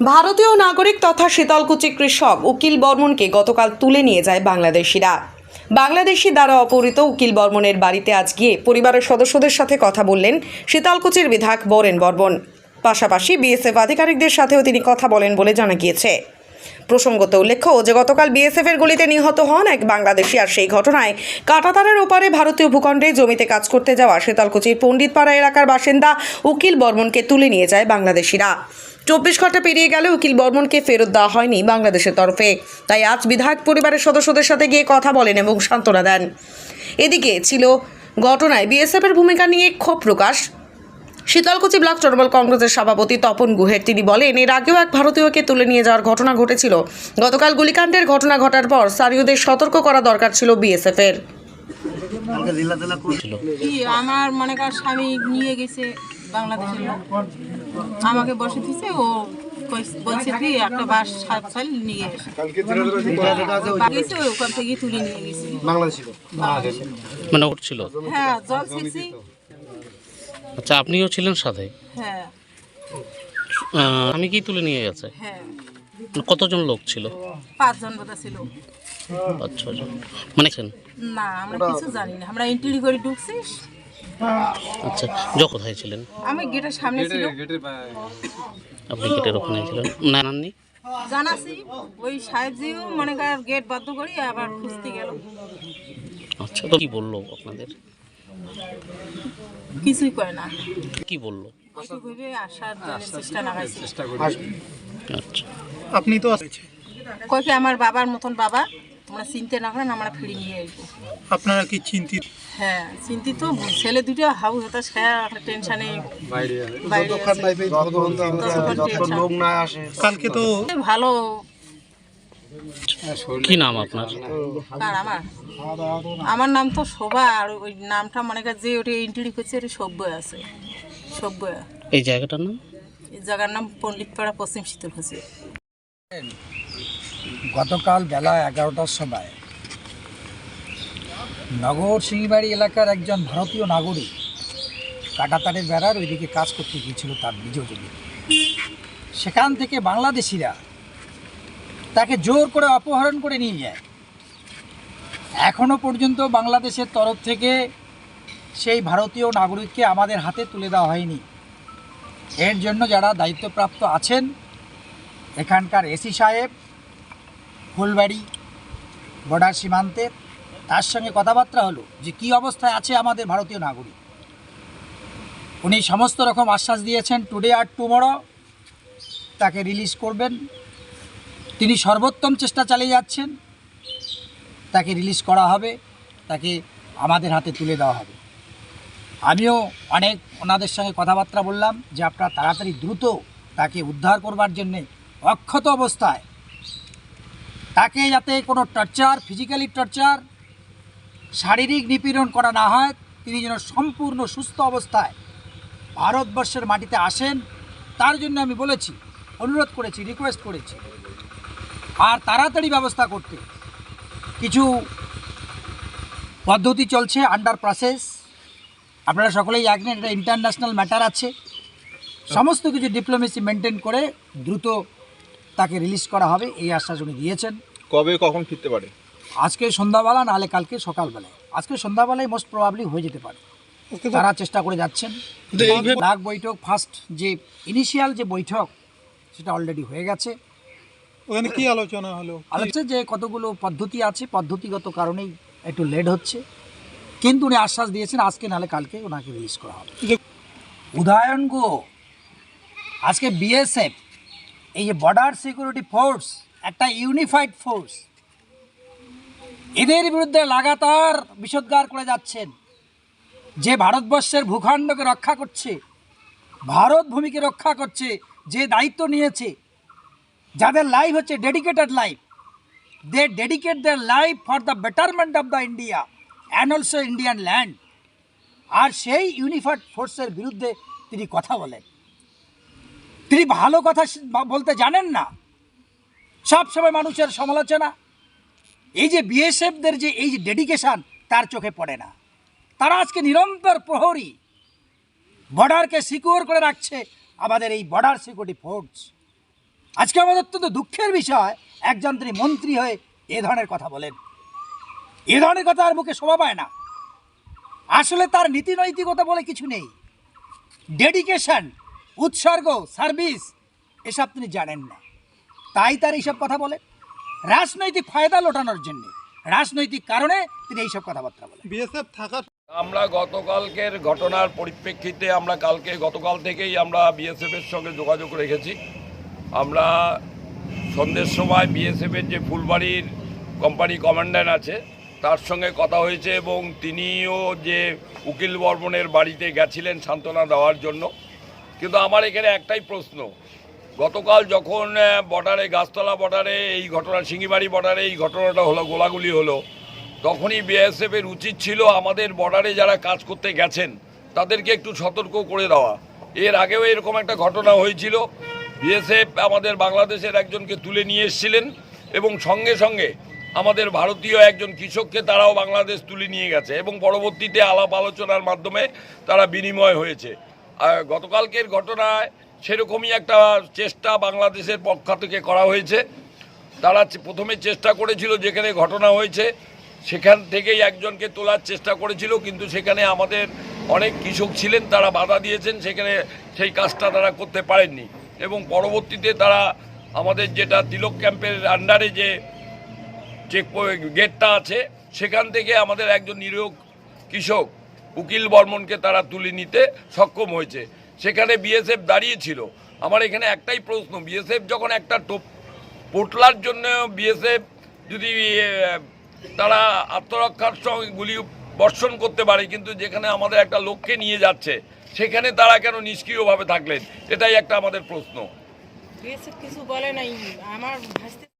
ভারতীয় নাগরিক তথা শীতলকুচি কৃষক উকিল বর্মনকে গতকাল তুলে নিয়ে যায় বাংলাদেশিরা। বাংলাদেশি দ্বারা অপহৃত উকিল বর্মনের বাড়িতে আজ গিয়ে পরিবারের সদস্যদের সাথে কথা বললেন শীতলকুচির বিধায়ক বরেন বর্মন। পাশাপাশি বিএসএফ আধিকারিকদের সাথেও তিনি কথা বলেন বলে জানা গিয়েছে। প্রসঙ্গত উল্লেখ্য যে, গতকাল বিএসএফ এর গুলিতে নিহত হন এক বাংলাদেশি আর সেই ঘটনায় কাটাতারের ওপারে ভারতীয় ভূখণ্ডে জমিতে কাজ করতে যাওয়া শীতলকুচির পণ্ডিতপাড়া এলাকার বাসিন্দা উকিল বর্মনকে তুলে নিয়ে যায় বাংলাদেশিরা। চব্বিশ ঘণ্টা পেরিয়ে গেলে উকিল বর্মনকে ফেরত দেওয়া হয়নি বাংলাদেশের তরফে। তাই আজ বিধায়ক পরিবারের সদস্যদের সাথে গিয়ে কথা বলেন এবং সান্ত্বনা দেন। এদিকে ছিল ঘটনায় বিএসএফের ভূমিকা নিয়ে ক্ষোভ প্রকাশ। শীতলকুচি ব্লক তৃণমূল কংগ্রেসের সভাপতি তপন গুহের। তিনি বলেন এর আগেও এক ভারতীয়কে তুলে নিয়ে যাওয়ার ঘটনা ঘটেছিল। গতকাল গুলিকাণ্ডের ঘটনা ঘটার পর স্থানীয়দের সতর্ক করা দরকার ছিল বিএসএফ এর আমার মনে কর স্বামী নিয়ে গেছে বাংলাদেশের লোক। আমাকে বসে দিছে ও বলছে কি একটা বাস সাত সাল নিয়ে এসে। গেছে ওখান থেকে তুলে নিয়ে গেছে। মানে ওর ছিল? হ্যাঁ জল ছেড়ছি। আচ্ছা আপনিও ছিলেন সাথে? হ্যাঁ। আমি কি তুলে নিয়ে গেছে? হ্যাঁ। কতজন লোক ছিল? পাঁচজন বোধা ছিল। পাঁচ ছজন মানে না আমরা কিছু জানি না। আমরা এন্ট্রি করে ঢুকছি। আচ্ছা য কোথায় ছিলেন? আমি গেটের সামনে ছিল আপনি গেটের ওখানে ছিলেন। না নাননি জানাছি ওই সাহেবজিও মনে কর গেট বন্ধ করি আবার খুঁজতে গেল। আচ্ছা তো কি বলল আপনাদের? কিছুই করে না। কি বলল? আসার জন্য চেষ্টা লাগাইছি আচ্ছা। আপনি তো কয়েকে আমার বাবার মতন বাবা? তোমরা চিনতে না করেন আমরা ফিরে নিয়ে আসব আপনারা কি চিন্তিত? হ্যাঁ চিন্তিত। ছেলে দুটো হাউ হতাশ খায় একটা টেনশনে বাইরে কালকে তো ভালো। কি নাম আপনার? কার আমার? আমার নাম তো শোভা আর ওই নামটা মনে কর যে ওটা এন্ট্রি করছে ওটা সভ্য আছে। সভ্য এই জায়গাটার নাম? এই জায়গার নাম পণ্ডিতপাড়া পশ্চিম শীতল হচ্ছে গতকাল বেলা এগারোটার সময় নগর সিংবাড়ি এলাকার একজন ভারতীয় নাগরিক কাটাতারের বেড়ার ওইদিকে কাজ করতে গিয়েছিল তার নিজ জমি সেখান থেকে বাংলাদেশিরা তাকে জোর করে অপহরণ করে নিয়ে যায়। এখনও পর্যন্ত বাংলাদেশের তরফ থেকে সেই ভারতীয় নাগরিককে আমাদের হাতে তুলে দেওয়া হয়নি। এর জন্য যারা দায়িত্বপ্রাপ্ত আছেন, এখানকার এসি সাহেব ফুলবাড়ি, বর্ডার সীমান্তের তার সঙ্গে কথাবার্তা হলো যে, কি অবস্থায় আছে আমাদের ভারতীয় নাগরিক? উনি সমস্ত রকম আশ্বাস দিয়েছেন টুডে আর টুমোরো তাকে রিলিজ করবেন। তিনি সর্বোত্তম চেষ্টা চালিয়ে যাচ্ছেন, তাকে রিলিজ করা হবে, তাকে আমাদের হাতে তুলে দেওয়া হবে। আমিও অনেক ওনাদের সঙ্গে কথাবার্তা বললাম যে, আপনারা তাড়াতাড়ি দ্রুত তাকে উদ্ধার করবার জন্যে অক্ষত অবস্থায় তাকে যাতে কোনো টর্চার ফিজিক্যালি টর্চার শারীরিক নিপীড়ন করা না হয়, তিনি যেন সম্পূর্ণ সুস্থ অবস্থায় ভারতবর্ষের মাটিতে আসেন, তার জন্য আমি বলেছি, অনুরোধ করেছি রিকোয়েস্ট করেছি। আর তাড়াতাড়ি ব্যবস্থা করতে। কিছু পদ্ধতি চলছে আন্ডার প্রসেস আপনারা সকলেই জানেন, এটা ইন্টারন্যাশনাল ম্যাটার আছে। সমস্ত কিছু ডিপ্লোমেসি মেনটেন করে দ্রুত তাকে রিলিজ করা হবে এই আশ্বাস উনি দিয়েছেন। কবে কখন ফিরতে পারে? আজকে সন্ধ্যাবেলা নাহলে কালকে সকালবেলায়। আজকে সন্ধ্যাবেলায় মোস্ট প্রবাবলি হয়ে যেতে পারে। তারা চেষ্টা করে যাচ্ছেন। ডাক বৈঠক ফার্স্ট যে ইনিশিয়াল যে বৈঠক সেটা অলরেডি হয়ে গেছে। ওখানে কি আলোচনা হলো? আলোচনা যে কতগুলো পদ্ধতি আছে পদ্ধতিগত কারণেই একটু লেট হচ্ছে। কিন্তু উনি আশ্বাস দিয়েছেন আজকে নাহলে কালকে ওনাকে রিলিজ করা হবে। উদাহরণ গো আজকে বিএসএফ এই যে বর্ডার সিকিউরিটি ফোর্স একটা ইউনিফাইড ফোর্স এদের বিরুদ্ধে লাগাতার বিষোদ্গার করে যাচ্ছেন। যে ভারতবর্ষের ভূখণ্ডকে রক্ষা করছে, ভারত ভূমিকে রক্ষা করছে, যে দায়িত্ব নিয়েছে, যাদের লাইফ হচ্ছে dedicated life they dedicate their life for the betterment of the India and also Indian land আর সেই ইউনিফাইড ফোর্সের বিরুদ্ধে তিনি কথা বলেন। তিনি ভালো কথা বলতে জানেন না। সব সময় মানুষের সমালোচনা। এই যে বিএসএফদের যে এই যে ডেডিকেশান তার চোখে পড়ে না। তারা আজকে নিরন্তর প্রহরী। বর্ডারকে সিকিউর করে রাখছে। আমাদের এই বর্ডার সিকিউরিটি ফোর্স আজকে আমাদের অত্যন্ত দুঃখের বিষয়, একজন তিনি মন্ত্রী হয়ে এ ধরনের কথা বলেন। এ ধরনের কথা আর মুখে শোভা পায় না। আসলে তার নীতি নৈতিকতা বলে কিছু নেই। ডেডিকেশন উৎসর্গ সার্ভিস এসব তিনি জানেন না। তাই তার এইসব কথা বলে রাজনৈতিক ফায়দা লোটানোর জন্য রাজনৈতিক কারণে তিনি এইসব কথাবার্তা বলেন। বিএসএফ থাকার আমরা গতকালকের ঘটনার পরিপ্রেক্ষিতে আমরা কালকে গতকাল থেকেই আমরা বিএসএফের সঙ্গে যোগাযোগ রেখেছি। আমরা সন্ধ্যের সময় বিএসএফের যে ফুলবাড়ির কোম্পানি কমান্ড্যান্ট আছে তার সঙ্গে কথা হয়েছে এবং তিনিও যে উকিল বর্মনের বাড়িতে গেছিলেন সান্ত্বনা দেওয়ার জন্য। কিন্তু আমার এখানে একটাই প্রশ্ন। গতকাল যখন বর্ডারে, গাছতলা বর্ডারে, এই ঘটনা সিঙ্গিবাড়ি বর্ডারে এই ঘটনাটা হলো, গোলাগুলি হলো, তখনই বিএসএফের উচিত ছিল আমাদের বর্ডারে যারা কাজ করতে গেছেন, তাদেরকে একটু সতর্ক করে দেওয়া। এর আগেও এরকম একটা ঘটনা হয়েছিল। বিএসএফ আমাদের বাংলাদেশের একজনকে তুলে নিয়ে এসেছিলেন এবং সঙ্গে সঙ্গে আমাদের ভারতীয় একজন কৃষককে তারাও বাংলাদেশ তুলে নিয়ে গেছে এবং পরবর্তীতে আলাপ আলোচনার মাধ্যমে তারা বিনিময় হয়েছে। গতকালকের ঘটনায় সেরকমই একটা চেষ্টা বাংলাদেশের পক্ষ থেকে করা হয়েছে। তারা প্রথমে চেষ্টা করেছিল যেখানে ঘটনা হয়েছে, সেখান থেকেই একজনকে তোলার চেষ্টা করেছিল, কিন্তু সেখানে আমাদের অনেক কৃষক ছিলেন, তারা বাধা দিয়েছেন, সেখানে সেই কাজটা তারা করতে পারেননি। এবং পরবর্তীতে তারা আমাদের যেটা তিলক ক্যাম্পের আন্ডারে যে চেক গেটটা আছে, সেখান থেকে আমাদের একজন নিরীহ কৃষক উকিল বর্মনকে তারা তুলে নিতে সক্ষম হয়েছে। সেখানে বিএসএফ দাঁড়িয়েছিল। আমার এখানে একটাই প্রশ্ন, বিএসএফ যখন একটা টোপ পোটলার জন্য বিএসএফ যদি তারা আত্মরক্ষার সঙ্গে গুলি বর্ষণ করতে পারে, কিন্তু যেখানে আমাদের একটা লক্ষ্যে নিয়ে যাচ্ছে, সেখানে তারা কেন নিষ্ক্রিয়ভাবে থাকলেন? এটাই একটা আমাদের প্রশ্ন। কিছু বলে নাই। আমার